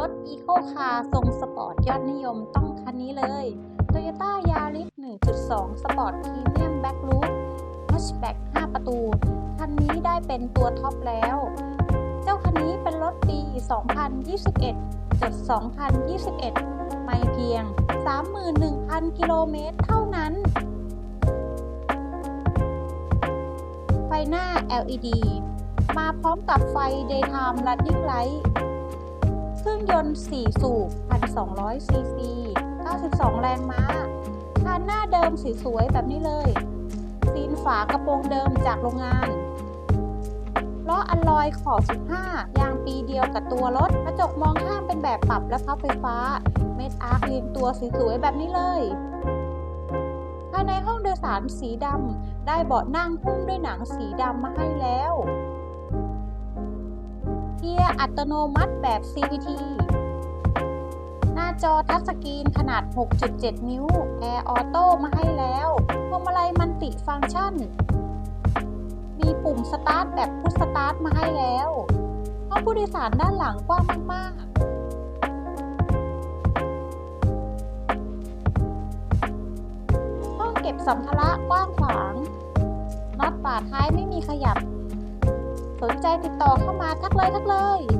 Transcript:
รถอีโคคาร์ทรงสปอร์ตยอดนิยมต้องคันนี้เลย Toyota Yaris 1.2 Sport Premium Back Roof Hatchback 5 ประตู คันนี้ได้เป็นตัวท็อปแล้ว เจ้าคันนี้เป็นรถปี 2021จด2021 ไม่เพียง 31,000 กิโลเมตรเท่านั้น ไฟหน้า LED มาพร้อมกับไฟ Daytime Running Light เครื่องยนต์ 4 สูบ 1,200 ซีซี 92 แรงม้าคานหน้าเดิมสวยๆแบบนี้เลย ซีนฝากระโปรงเดิมจากโรงงานล้ออัลลอยขอบ 15 ยางปีเดียวกับตัวรถ กระจกมองข้ามเป็นแบบปรับและพับไฟฟ้า เม็ดอาร์คเรียงตัวสวยๆแบบนี้เลยภายในห้องโดยสารสีดำ ได้เบาะนั่งหุ้มด้วยหนังสีดำมาให้แล้ว เกียร์อัตโนมัติแบบ CVT หน้าจอทัชสกรีนขนาด 6.7 นิ้ว แอร์ออโต้มาให้แล้วพวงมาลัยมันติฟังก์ชัน มีปุ่มสตาร์ทแบบพุชสตาร์ทมาให้แล้วห้องผู้โดยสารด้านหลังกว้างมากๆห้องเก็บสัมภาระกว้างขวางน็อตฝาท้ายไม่มีขยับ สนใจติดต่อเข้ามาทักเลยทักเลย